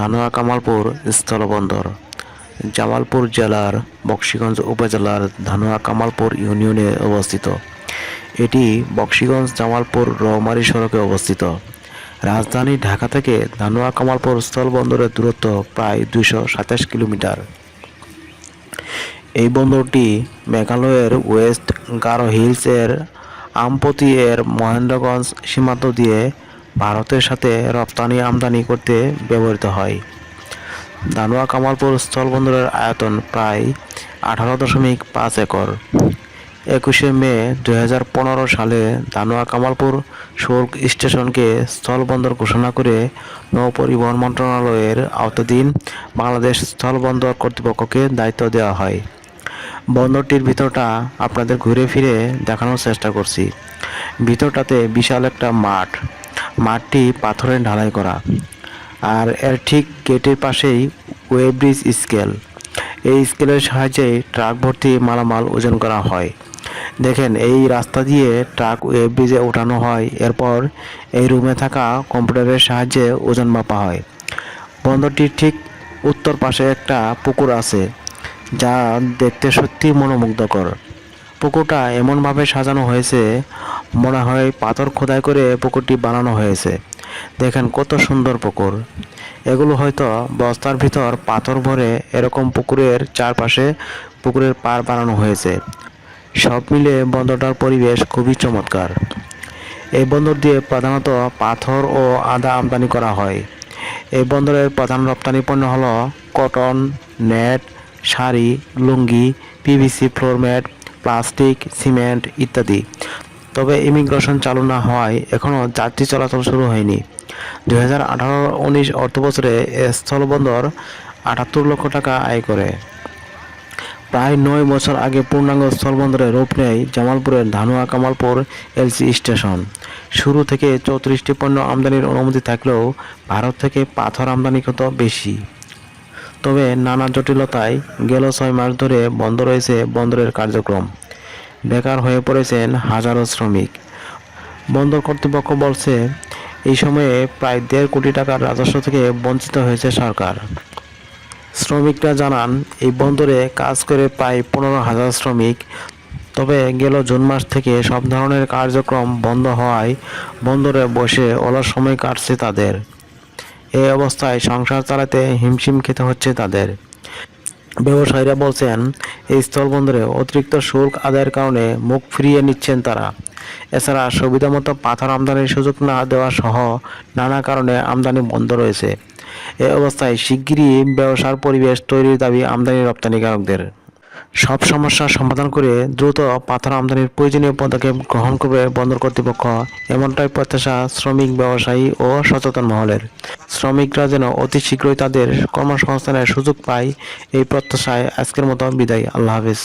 ধানোয়া কামালপুর স্থলবন্দর। জামালপুর জেলার বক্সিগঞ্জ উপজেলার ধানোয়া কামালপুর ইউনিয়নে অবস্থিত। এটি বক্সিগঞ্জ জামালপুর রৌমারী সড়কে অবস্থিত। রাজধানী ঢাকা থেকে ধানুয়া কামালপুর স্থলবন্দরের দূরত্ব প্রায় দুশো সাতাশ কিলোমিটার। এই বন্দরটি মেঘালয়ের ওয়েস্ট গারো হিলসের আমপতি এর মহেন্দ্রগঞ্জ সীমান্ত দিয়ে ভারতের সাথে রপ্তানি আমদানি করতে ব্যবহৃত হয়। দানোয়া কামালপুর স্থলবন্দরের আয়তন প্রায় আঠারো দশমিক পাঁচ একর। একুশে মে দু হাজার পনেরো সালে দানোয়া কামালপুর শুল্ক স্টেশনকে স্থলবন্দর ঘোষণা করে নৌপরিবহন মন্ত্রণালয়ের আওতাধীন বাংলাদেশ স্থলবন্দর কর্তৃপক্ষকে দায়িত্ব দেওয়া হয়। বন্দরটির ভিতরটা আপনাদের ঘুরে ফিরে দেখানোর চেষ্টা করছি। ভিতরটাতে বিশাল একটা মাঠ। মাঠটি পাথরের ঢালাই করা। আর এর ঠিক গেটের পাশেই ওয়ে ব্রিজ স্কেল। এই স্কেলের সাহায্যে ট্রাক ভর্তি মালামাল ওজন করা হয়। দেখেন, এই রাস্তা দিয়ে ট্রাক ওয়ে ব্রিজে ওঠানো হয়। এরপর এই রুমে থাকা কম্পিউটারের সাহায্যে ওজন মাপা হয়। বন্দরটির ঠিক উত্তর পাশে একটা পুকুর আছে, যা দেখতে সত্যি মনোমুগ্ধকর। পুকুরটা এমনভাবে সাজানো হয়েছে মনে হয় পাথর খোদাই করে পুকুরটি বানানো হয়েছে। দেখেন কত সুন্দর পুকুর। এগুলো হয়তো বস্তার ভিতর পাথর ভরে এরকম পুকুরের চারপাশে পুকুরের পার বানানো হয়েছে। সব মিলে বন্দরটার পরিবেশ খুবই চমৎকার। এই বন্দর দিয়ে প্রধানত পাথর ও আদা আমদানি করা হয়। এই বন্দরের প্রধান রপ্তানি পণ্য হল cotton, net sari lungi, PVC floor mat plastic, cement ইত্যাদি। তবে ইমিগ্রেশন চালু না হওয়ায় এখনও যাত্রী চলাচল শুরু হয়নি। দুই হাজার আঠারো উনিশ অর্থবছরে স্থলবন্দর আটাত্তর লক্ষ টাকা আয় করে। প্রায় নয় বছর আগে পূর্ণাঙ্গ স্থলবন্দরে রূপ নেয় জামালপুরের ধানুয়া কামালপুর এলসি স্টেশন। শুরু থেকে চৌত্রিশটি পণ্য আমদানির অনুমতি থাকলেও ভারত থেকে পাথর আমদানি কত বেশি? তবে নানা জটিলতায় গেল ছয় মাস ধরে বন্ধ রয়েছে বন্দরের কার্যক্রম। বেকার হয়ে পড়েছেন হাজারো শ্রমিক। বন্দর কর্তৃপক্ষ বলছে, এই সময়ে প্রায় দেড় কোটি টাকার রাজস্ব থেকে বঞ্চিত হয়েছে সরকার। শ্রমিকরা জানান, এই বন্দরে কাজ করে প্রায় পনেরো হাজার শ্রমিক। তবে গেল জুন মাস থেকে সব ধরনের কার্যক্রম বন্ধ হওয়ায় বন্দরে বসে অলস সময় কাটছে তাদের। এই অবস্থায় সংসার চালাতে হিমশিম খেতে হচ্ছে তাদের। ব্যবসায়ীরা বলছেন, এই স্থলবন্দরে অতিরিক্ত শুল্ক আদায়ের কারণে মুখ ফিরিয়ে নিচ্ছেন তারা। এছাড়া সুবিধামতো পাথর আমদানির সুযোগ না দেওয়া সহ নানা কারণে আমদানি বন্ধ রয়েছে। এ অবস্থায় শিগগিরই ব্যবসার পরিবেশ তৈরির দাবি আমদানি রপ্তানিকারকদের। সব সমস্যার সমাধান করে দ্রুত পাথর আমদানির প্রয়োজনীয় পদক্ষেপ গ্রহণ করবে বন্দর কর্তৃপক্ষ। এমনটাই প্রত্যাশা শ্রমিক ব্যবসায়ী ও সচেতন মহলের। শ্রমিকরা যেন অতি শীঘ্রই তাদের কর্মসংস্থানের সুযোগ পায়, এই প্রত্যাশায় আজকের মতো বিদায়। আল্লাহ হাফিজ।